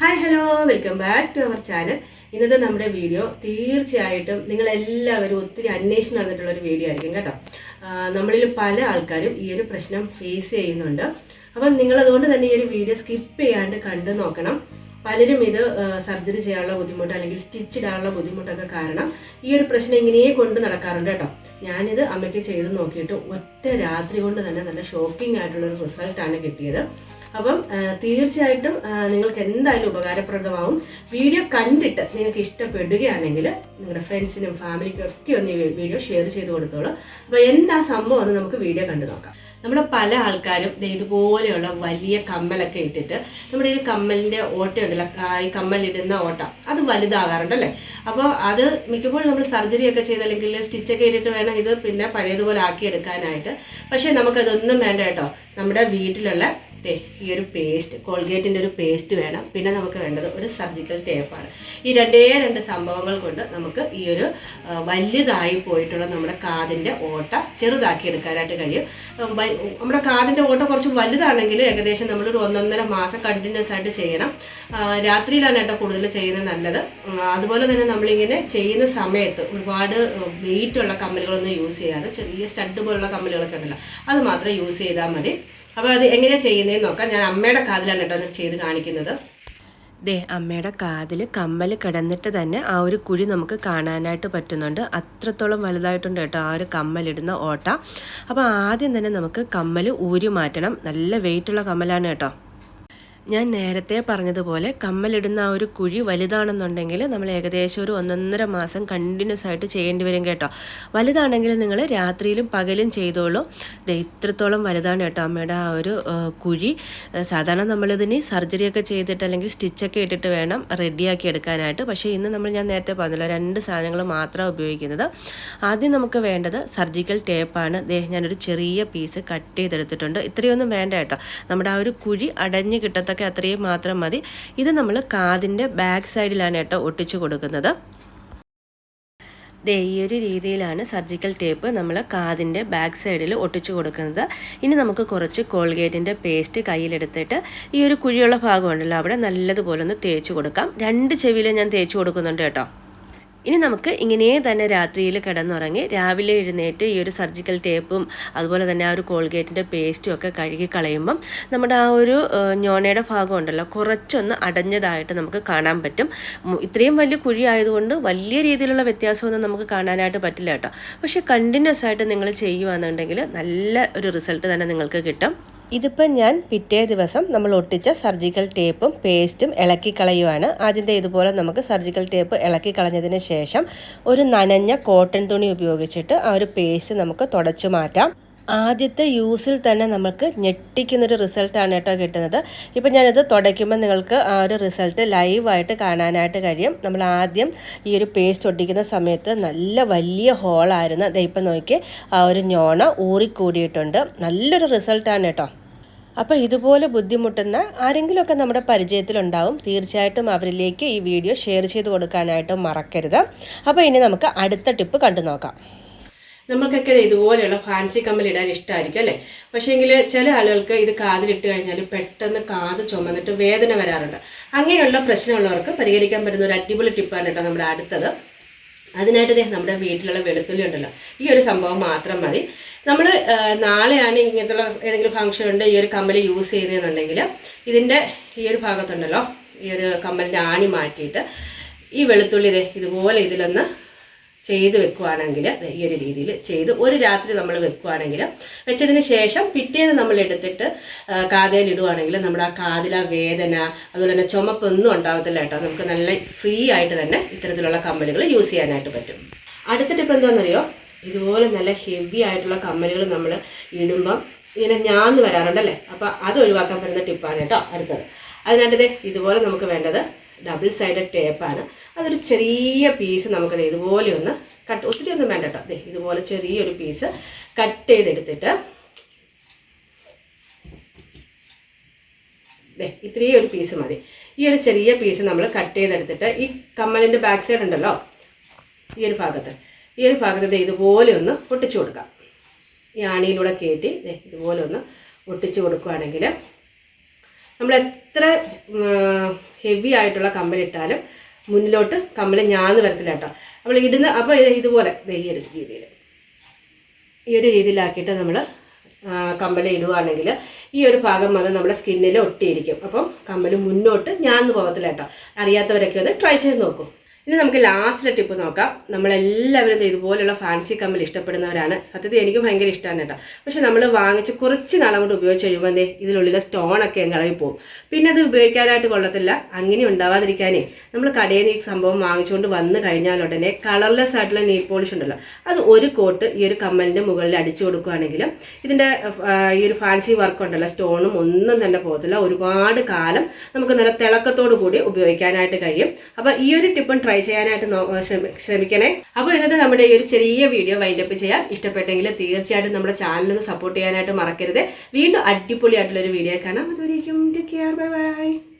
Hi hello welcome back to our channel ഇന്നത്തെ നമ്മുടെ video തീർച്ചയായിട്ടും നിങ്ങൾ എല്ലാവരും ഒത്തിരി അന്വേഷിച്ച് നടന്നിട്ടുള്ള ഒരു വീഡിയോ ആയിരിക്കും കേട്ടോ. നമ്മളിൽ പല ആൾക്കാരും ഈ ഒരു പ്രശ്നം ഫേസ് ചെയ്യുന്നുണ്ട്. അപ്പം നിങ്ങളതുകൊണ്ട് തന്നെ ഈ ഒരു വീഡിയോ സ്കിപ്പ് ചെയ്യാണ്ട് കണ്ടു നോക്കണം. പലരും ഇത് സർജറി ചെയ്യാനുള്ള ബുദ്ധിമുട്ട് അല്ലെങ്കിൽ സ്റ്റിച്ച് ഇടാനുള്ള ബുദ്ധിമുട്ടൊക്കെ കാരണം ഈ ഒരു പ്രശ്നം ഇങ്ങനെയേ കൊണ്ട് നടക്കാറുണ്ട് കേട്ടോ. ഞാനിത് അമ്മയ്ക്ക് ചെയ്ത് നോക്കിയിട്ട് ഒറ്റ രാത്രി കൊണ്ട് തന്നെ നല്ല ഷോക്കിംഗ് ആയിട്ടുള്ള ഒരു റിസൾട്ടാണ് കിട്ടിയത്. അപ്പം തീർച്ചയായിട്ടും നിങ്ങൾക്ക് എന്തായാലും ഉപകാരപ്രദമാവും. വീഡിയോ കണ്ടിട്ട് നിങ്ങൾക്ക് ഇഷ്ടപ്പെടുകയാണെങ്കിൽ നിങ്ങളുടെ ഫ്രണ്ട്സിനും ഫാമിലിക്കും ഒക്കെ ഒന്ന് ഈ വീഡിയോ ഷെയർ ചെയ്ത് കൊടുത്തോളൂ. അപ്പോൾ എന്താ സംഭവം എന്ന് നമുക്ക് വീഡിയോ കണ്ടു നോക്കാം. നമ്മുടെ പല ആൾക്കാരും ഇതുപോലെയുള്ള വലിയ കമ്മലൊക്കെ ഇട്ടിട്ട് നമ്മുടെ ഈ കമ്മലിന്റെ ഓട്ടയുണ്ടല്ലോ ഈ കമ്മലിടുന്ന ഓട്ട അത് വലുതാകാറുണ്ടല്ലേ? അപ്പോൾ അത് മിക്കപ്പോഴും നമ്മൾ സർജറി ഒക്കെ ചെയ്ത് അല്ലെങ്കിൽ സ്റ്റിച്ചൊക്കെ ഇട്ടിട്ട് വേണം ഇത് പിന്നെ പഴയതുപോലെ ആക്കിയെടുക്കാനായിട്ട്. പക്ഷേ നമുക്കതൊന്നും വേണ്ട കേട്ടോ. നമ്മുടെ വീട്ടിലുള്ള ദേ ഈ ഒരു പേസ്റ്റ് കോൾഗേറ്റിന്റെ ഒരു പേസ്റ്റ് വേണം. പിന്നെ നമുക്ക് വേണ്ടത് ഒരു സർജിക്കൽ ടേപ്പാണ് ഈ രണ്ടേ രണ്ട് സംഭവങ്ങൾ കൊണ്ട് നമുക്ക് ഈ ഒരു വലുതായി പോയിട്ടുള്ള നമ്മുടെ കാതിന്റെ ഓട്ട ചെറുതാക്കി എടുക്കാനായിട്ട് കഴിയും. നമ്മുടെ കാതിന്റെ ഓട്ട കുറച്ച് വലുതാണെങ്കിൽ ഏകദേശം നമ്മളൊരു ഒന്നൊന്നര മാസം കണ്ടിന്യൂസ് ആയിട്ട് ചെയ്യണം. രാത്രിയിലാണ് കേട്ടോ കൂടുതൽ ചെയ്യുന്നത് നല്ലത്. അതുപോലെ തന്നെ നമ്മളിങ്ങനെ ചെയ്യുന്ന സമയത്ത് ഒരുപാട് വെയിറ്റ് ഉള്ള കമ്മലുകളൊന്നും യൂസ് ചെയ്യാതെ ചെറിയ സ്റ്റഡ് പോലുള്ള കമ്മലുകളൊക്കെ ഉണ്ടല്ലോ അത് മാത്രം യൂസ് ചെയ്താൽ മതി. അപ്പോൾ അത് എങ്ങനെയാണ് ചെയ്യുന്നതെന്ന് നോക്കാം. ഞാൻ അമ്മയുടെ കാതിലാണ് കേട്ടോ ചെയ്ത് കാണിക്കുന്നത്. ദേ അമ്മയുടെ കാതിൽ കമ്മൽ കിടന്നിട്ട് തന്നെ ആ ഒരു കുഴി നമുക്ക് കാണാനായിട്ട് പറ്റുന്നുണ്ട്. അത്രത്തോളം വലുതായിട്ടുണ്ട് കേട്ടോ ആ ഒരു കമ്മലിടുന്ന ഓട്ട. അപ്പോൾ ആദ്യം തന്നെ നമുക്ക് കമ്മൽ ഊരി മാറ്റണം. നല്ല വെയിറ്റുള്ള കമ്മലാണ് കേട്ടോ. ഞാൻ നേരത്തെ പറഞ്ഞതുപോലെ കമ്മലിടുന്ന ആ ഒരു കുഴി വലുതാണെന്നുണ്ടെങ്കിൽ നമ്മൾ ഏകദേശം ഒരു ഒന്നൊന്നര മാസം കണ്ടിന്യൂസ് ആയിട്ട് ചെയ്യേണ്ടി വരും കേട്ടോ. വലുതാണെങ്കിൽ നിങ്ങൾ രാത്രിയിലും പകലും ചെയ്തോളൂ. ദേ ഇത്രത്തോളം വലുതാണ് കേട്ടോ അമ്മയുടെ ആ ഒരു കുഴി. സാധാരണ നമ്മളിതിന് സർജറിയൊക്കെ ചെയ്തിട്ട് അല്ലെങ്കിൽ സ്റ്റിച്ചൊക്കെ ഇട്ടിട്ട് വേണം റെഡിയാക്കി എടുക്കാനായിട്ട്. പക്ഷേ ഇന്ന് നമ്മൾ ഞാൻ നേരത്തെ പറഞ്ഞല്ലോ രണ്ട് സാധനങ്ങൾ മാത്രമാണ് ഉപയോഗിക്കുന്നത്. ആദ്യം നമുക്ക് വേണ്ടത് സർജിക്കൽ ടേപ്പാണ്. ഞാനൊരു ചെറിയ പീസ് കട്ട് ചെയ്തെടുത്തിട്ടുണ്ട്. ഇത്രയൊന്നും വേണ്ട കേട്ടോ. നമ്മുടെ ആ ഒരു കുഴി അടഞ്ഞ് കിട്ടത്തൊക്കെ അത്രയും മാത്രം മതി. ഇത് നമ്മൾ കാതിന്റെ ബാക്ക് സൈഡിലാണ് കേട്ടോ ഒട്ടിച്ച് കൊടുക്കുന്നത്. ദേ ഈ ഒരു രീതിയിലാണ് സർജിക്കൽ ടേപ്പ് നമ്മൾ കാതിന്റെ ബാക്ക് സൈഡിൽ ഒട്ടിച്ചു കൊടുക്കുന്നത്. ഇനി നമുക്ക് കുറച്ച് കോൾഗേറ്റിന്റെ പേസ്റ്റ് കയ്യിലെടുത്തിട്ട് ഈ ഒരു കുഴിയുള്ള ഭാഗമുണ്ടല്ലോ അവിടെ നല്ലതുപോലെ ഒന്ന് തേച്ച് കൊടുക്കാം. രണ്ട് ചെവിയിലും ഞാൻ തേച്ച് കൊടുക്കുന്നുണ്ട് കേട്ടോ. ഇനി നമുക്ക് ഇങ്ങനെ തന്നെ രാത്രിയിൽ കിടന്നുറങ്ങി രാവിലെ എഴുന്നേറ്റ് ഈ ഒരു സർജിക്കൽ ടേപ്പും അതുപോലെ തന്നെ ആ ഒരു കോൾഗേറ്റിന്റെ പേസ്റ്റും ഒക്കെ കഴുകി കളയുമ്പം നമ്മുടെ ആ ഒരു ഞോണയുടെ ഭാഗം ഉണ്ടല്ലോ കുറച്ചൊന്ന് അടഞ്ഞതായിട്ട് നമുക്ക് കാണാൻ പറ്റും. ഇത്രയും വലിയ കുഴി ആയതുകൊണ്ട് വലിയ രീതിയിലുള്ള വ്യത്യാസമൊന്നും നമുക്ക് കാണാനായിട്ട് പറ്റില്ല കേട്ടോ. പക്ഷേ കണ്ടിന്യൂസ് ആയിട്ട് നിങ്ങൾ ചെയ്യുകയാണെന്നുണ്ടെങ്കിൽ നല്ല ഒരു റിസൾട്ട് തന്നെ നിങ്ങൾക്ക് കിട്ടും. ഇതിപ്പം ഞാൻ പിറ്റേ ദിവസം നമ്മൾ ഒട്ടിച്ച സർജിക്കൽ ടേപ്പും പേസ്റ്റും ഇളക്കി കളയുവാണ്. ആദ്യത്തെ ഇതുപോലെ നമുക്ക് സർജിക്കൽ ടേപ്പ് ഇളക്കി കളഞ്ഞതിന് ശേഷം ഒരു നനഞ്ഞ കോട്ടൺ തുണി ഉപയോഗിച്ചിട്ട് ആ ഒരു പേസ്റ്റ് നമുക്ക് തുടച്ചു മാറ്റാം. ആദ്യത്തെ യൂസിൽ തന്നെ നമുക്ക് ഞെട്ടിക്കുന്നൊരു റിസൾട്ടാണ് കേട്ടോ കിട്ടുന്നത്. ഇപ്പം ഞാനിത് തുടയ്ക്കുമ്പോൾ നിങ്ങൾക്ക് ആ ഒരു റിസൾട്ട് ലൈവായിട്ട് കാണാനായിട്ട് കഴിയും. നമ്മൾ ആദ്യം ഈ ഒരു പേസ്റ്റ് ഒട്ടിക്കുന്ന സമയത്ത് നല്ല വലിയ ഹോളായിരുന്നു. ഇപ്പം നോക്കി ആ ഒരു ഞോണ ഊറിക്കൂടിയിട്ടുണ്ട്. നല്ലൊരു റിസൾട്ടാണ് കേട്ടോ. അപ്പോൾ ഇതുപോലെ ബുദ്ധിമുട്ടുന്ന ആരെങ്കിലുമൊക്കെ നമ്മുടെ പരിചയത്തിലുണ്ടാവും. തീർച്ചയായിട്ടും അവരിലേക്ക് ഈ വീഡിയോ ഷെയർ ചെയ്ത് കൊടുക്കാനായിട്ട് മറക്കരുത്. അപ്പോൾ ഇനി നമുക്ക് അടുത്ത ടിപ്പ് കണ്ടു നോക്കാം. നമുക്കൊക്കെ ഇതുപോലെയുള്ള ഫാൻസി കമ്മൽ ഇടാൻ ഇഷ്ടമായിരിക്കും അല്ലേ? പക്ഷേങ്കിൽ ചില ആളുകൾക്ക് ഇത് കാതിലിട്ട് കഴിഞ്ഞാൽ പെട്ടെന്ന് കാത് ചുമന്നിട്ട് വേദന വരാറുണ്ട്. അങ്ങനെയുള്ള പ്രശ്നമുള്ളവർക്ക് പരിഹരിക്കാൻ പറ്റുന്ന ഒരു അടിപൊളി ടിപ്പാണ് കേട്ടോ നമ്മുടെ അടുത്തത്. അതിനായിട്ട് ദേ നമ്മുടെ വീട്ടിലുള്ള വെളുത്തുള്ളി ഉണ്ടല്ലോ ഈ ഒരു സംഭവം മാത്രം മതി. നമ്മൾ നാളെയാണ് ഇങ്ങനത്തുള്ള ഏതെങ്കിലും ഫംഗ്ഷൻ ഉണ്ട് ഈ ഒരു കമ്മൽ യൂസ് ചെയ്യുന്നതെന്നുണ്ടെങ്കിൽ ഇതിന്റെ ഈ ഒരു ഭാഗത്തുണ്ടല്ലോ ഈ ഒരു കമ്മലിന്റെ ആണി മാറ്റിയിട്ട് ഈ വെളുത്തുള്ളി ഇതേ ഇതുപോലെ ഇതിലൊന്ന് ചെയ്ത് വെക്കുവാണെങ്കിൽ ഈ ഒരു രീതിയിൽ ചെയ്ത് ഒരു രാത്രി നമ്മൾ വെക്കുവാണെങ്കിൽ വെച്ചതിന് ശേഷം പിറ്റേന്ന് നമ്മൾ എടുത്തിട്ട് കാതയിൽ ഇടുവാണെങ്കിൽ നമ്മുടെ ആ കാതില വേദന അതുപോലെ തന്നെ ചുമപ്പൊന്നും ഉണ്ടാവത്തില്ല കേട്ടോ. നമുക്ക് നല്ല ഫ്രീ ആയിട്ട് തന്നെ ഇത്തരത്തിലുള്ള കമ്മലുകൾ യൂസ് ചെയ്യാനായിട്ട് പറ്റും. അടുത്തിട്ട് ഇപ്പം എന്താണെന്നറിയോ ഇതുപോലെ നല്ല ഹെവി ആയിട്ടുള്ള കമ്മലുകൾ നമ്മൾ ഇടുമ്പം ഇങ്ങനെ ഞാന്ന് വരാറുണ്ടല്ലേ അപ്പോൾ അത് ഒഴിവാക്കാൻ പറ്റുന്ന ടിപ്പാണ് കേട്ടോ അടുത്തത്. അതിനായിട്ട് ഇതുപോലെ നമുക്ക് വേണ്ടത് ഡബിൾ സൈഡഡ് ടേപ്പാണ്. അതൊരു ചെറിയ പീസ് നമുക്കത് ഇതുപോലെ ഒന്ന് കട്ട് ഒത്തിരി ഒന്നും വേണ്ട കേട്ടോ ദേ ഇതുപോലെ ചെറിയൊരു പീസ് കട്ട് ചെയ്തെടുത്തിട്ട് ഇത്രയും ഒരു പീസ് മതി. ഈ ഒരു ചെറിയ പീസ് നമ്മൾ കട്ട് ചെയ്തെടുത്തിട്ട് ഈ കമ്മലിന്റെ ബാക്ക് സൈഡ് ഉണ്ടല്ലോ ഈ ഒരു ഭാഗത്ത്. ഈ ഒരു ഭാഗത്ത് ഇതുപോലെ ഒന്ന് ഒട്ടിച്ചു കൊടുക്കാം. ഈ ആണിയിലൂടെ കയറ്റി ഇതുപോലെ ഒന്ന് ഒട്ടിച്ചു കൊടുക്കുകയാണെങ്കിൽ നമ്മൾ എത്ര ഹെവി ആയിട്ടുള്ള കമ്മലിട്ടാലും മുന്നിലോട്ട് കമ്മൽ ഞാന്ന് വരത്തില്ല കേട്ടോ. നമ്മൾ ഇടുന്ന അപ്പോൾ ഇതുപോലെ ഈ ഒരു രീതിയിൽ. ഈ ഒരു രീതിയിലാക്കിയിട്ട് നമ്മൾ കമ്മൽ ഇടുവാണെങ്കിൽ ഈ ഒരു ഭാഗം വന്ന് നമ്മുടെ സ്കിന്നിൽ ഒട്ടിയിരിക്കും. അപ്പം കമ്മൽ മുന്നോട്ട് ഞാന്ന് പോകത്തില്ല കേട്ടോ. അറിയാത്തവരൊക്കെ ഒന്ന് ട്രൈ ചെയ്ത് നോക്കൂ. ഇനി നമുക്ക് ലാസ്റ്റിലെ ടിപ്പ് നോക്കാം. നമ്മളെല്ലാവരും ഇതുപോലുള്ള ഫാൻസി കമ്മൽ ഇഷ്ടപ്പെടുന്നവരാണ്. സത്യത്തിൽ എനിക്ക് ഭയങ്കര ഇഷ്ടമാണ് കേട്ടോ. പക്ഷെ നമ്മൾ വാങ്ങിച്ച് കുറച്ച് നാളം കൊണ്ട് ഉപയോഗിച്ച് കഴിയുമ്പോൾ എന്തേ ഇതിനുള്ളിലെ സ്റ്റോണൊക്കെ ഇളകി പോകും പിന്നെ അത് ഉപയോഗിക്കാനായിട്ട് കൊള്ളത്തില്ല. അങ്ങനെ ഉണ്ടാവാതിരിക്കാനേ നമ്മൾ കടയിൽ നിന്ന് ഈ സംഭവം വാങ്ങിച്ചുകൊണ്ട് വന്ന് കഴിഞ്ഞാൽ ഉടനെ കളർലെസ് ആയിട്ടുള്ള നെയിൽ പോളിഷ് ഉണ്ടല്ലോ. അത് ഒരു കോട്ട് ഈ ഒരു കമ്മലിന്റെ മുകളിൽ അടിച്ചു കൊടുക്കുകയാണെങ്കിലും ഇതിന്റെ ഈ ഒരു ഫാൻസി വർക്ക് ഉണ്ടല്ലോ സ്റ്റോണും ഒന്നും തന്നെ പോകത്തില്ല. ഒരുപാട് കാലം നമുക്ക് നല്ല തിളക്കത്തോടു കൂടി ഉപയോഗിക്കാനായിട്ട് കഴിയും. അപ്പോൾ ഈ ഒരു ടിപ്പും ട്രൈ ചെയ്യാനായിട്ട് ശ്രമിക്കണേ. അപ്പോൾ ഇന്നത്തെ നമ്മുടെ ഈ ഒരു ചെറിയ വീഡിയോ വൈൻഡപ്പ് ചെയ്യാം. ഇഷ്ടപ്പെട്ടെങ്കിൽ തീർച്ചയായിട്ടും നമ്മുടെ ചാനലൊന്ന് സപ്പോർട്ട് ചെയ്യാനായിട്ട് മറക്കരുത്. വീണ്ടും അടിപൊളിയായിട്ടുള്ള ഒരു വീഡിയോ കാണാം. അതുവരേക്കും ടേക്ക് കെയർ ബൈ ബൈ